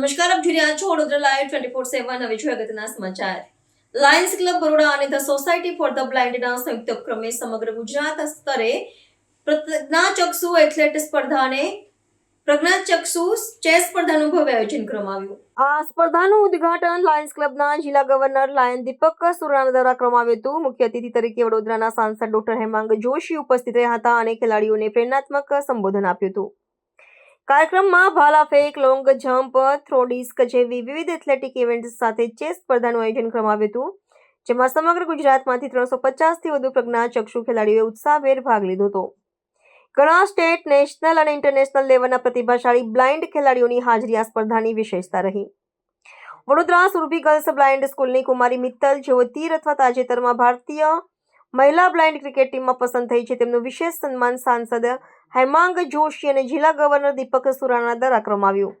નમસ્કાર, આપ જોઈ છો Vadodara live twenty four seven હવે જોઈએ અગત્યના સમાચાર. લાયન્સ ક્લબ બરોડા અને ધ સોસાયટી ફોર ધ બ્લાઇન્ડના સંયુક્ત ઉપક્રમે સમગ્ર ગુજરાત સ્તરે પ્રજ્ઞાચક્ષુ એથ્લેટ સ્પર્ધાને પ્રજ્ઞાચક્ષુ ચેસ સ્પર્ધાનું ભવ્ય આયોજન કરવામાં આવ્યું. આ સ્પર્ધાનું ઉદ્ઘાટન લાયન્સ ક્લબના જિલ્લા ગવર્નર લાયન દીપક સુરાણા દ્વારા કરવામાં આવ્યું હતું. મુખ્ય અતિથિ તરીકે વડોદરાના સાંસદ ડોક્ટર હેમાંગ જોશી ઉપસ્થિત રહ્યા હતા અને ખેલાડીઓને પ્રેરણાત્મક સંબોધન આપ્યું હતું. કાર્યક્રમમાં ભાલા ફેંક, લોંગ જમ્પ, થ્રો ડિસ્ક જેવી વિવિધ એથ્લેટિક ઇવેન્ટ્સ સાથે ચેસ સ્પર્ધાનું આયોજન કરવામાં આવ્યું હતું, જેમાં સમગ્ર ગુજરાતમાંથી ત્રણસો પચાસથી વધુ પ્રજ્ઞાચક્ષુ ખેલાડીઓએ ઉત્સાહભેર ભાગ લીધો હતો. ઘણા સ્ટેટ, નેશનલ અને ઇન્ટરનેશનલ લેવલના પ્રતિભાશાળી બ્લાઇન્ડ ખેલાડીઓની હાજરી આ સ્પર્ધાની વિશેષતા રહી. વડોદરા સુરભી ગર્લ્સ બ્લાઇન્ડ સ્કૂલની કુમારી મિત્તલ જેઓ તીર અથવા તાજેતરમાં ભારતીય મહિલા બ્લાઇન્ડ ક્રિકેટ ટીમમાં પસંદ થઈ છે તેમનું વિશેષ સન્માન સાંસદ હેમાંગ જોશી અને જિલ્લા ગવર્નર દીપક સુરાણા દ્વારા કરવામાં આવ્યું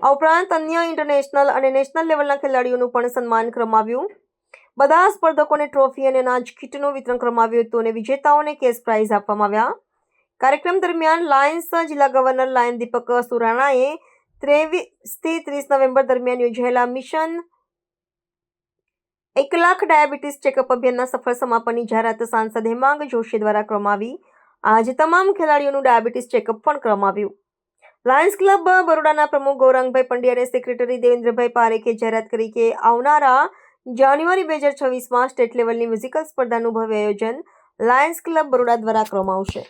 આ ઉપરાંત અન્ય ઇન્ટરનેશનલ અને નેશનલ લેવલના ખેલાડીઓનું પણ સન્માન કરવામાં બધા સ્પર્ધકોને ટ્રોફી અને અનાજ કીટનું વિતરણ કરવામાં હતું અને વિજેતાઓને કેશ પ્રાઇઝ આપવામાં આવ્યા. કાર્યક્રમ દરમિયાન લાયન્સ જિલ્લા ગવર્નર લાયન દીપક સુરાણાએ ત્રેવીસથી ત્રીસ નવેમ્બર દરમિયાન યોજાયેલા મિશન એક લાખ ડાયાબિટીસ ચેકઅપ અભિયાનના સફળ સમાપનની જાહેરાત સાંસદ હેમાંગ જોશી દ્વારા કરવામાં આવી. આજે તમામ ખેલાડીઓનું ડાયાબિટીસ ચેકઅપ પણ કરવામાં આવ્યું. લાયન્સ ક્લબ બરોડાના પ્રમુખ ગૌરાંગભાઈ પંડ્યા અને સેક્રેટરી દેવેન્દ્રભાઈ પારેખે જાહેરાત કરી કે આવનારા જાન્યુઆરી બે હજાર છવ્વીસમાં સ્ટેટ લેવલની મ્યુઝિકલ સ્પર્ધાનું ભવ્ય આયોજન લાયન્સ ક્લબ બરોડા દ્વારા કરવામાં આવશે.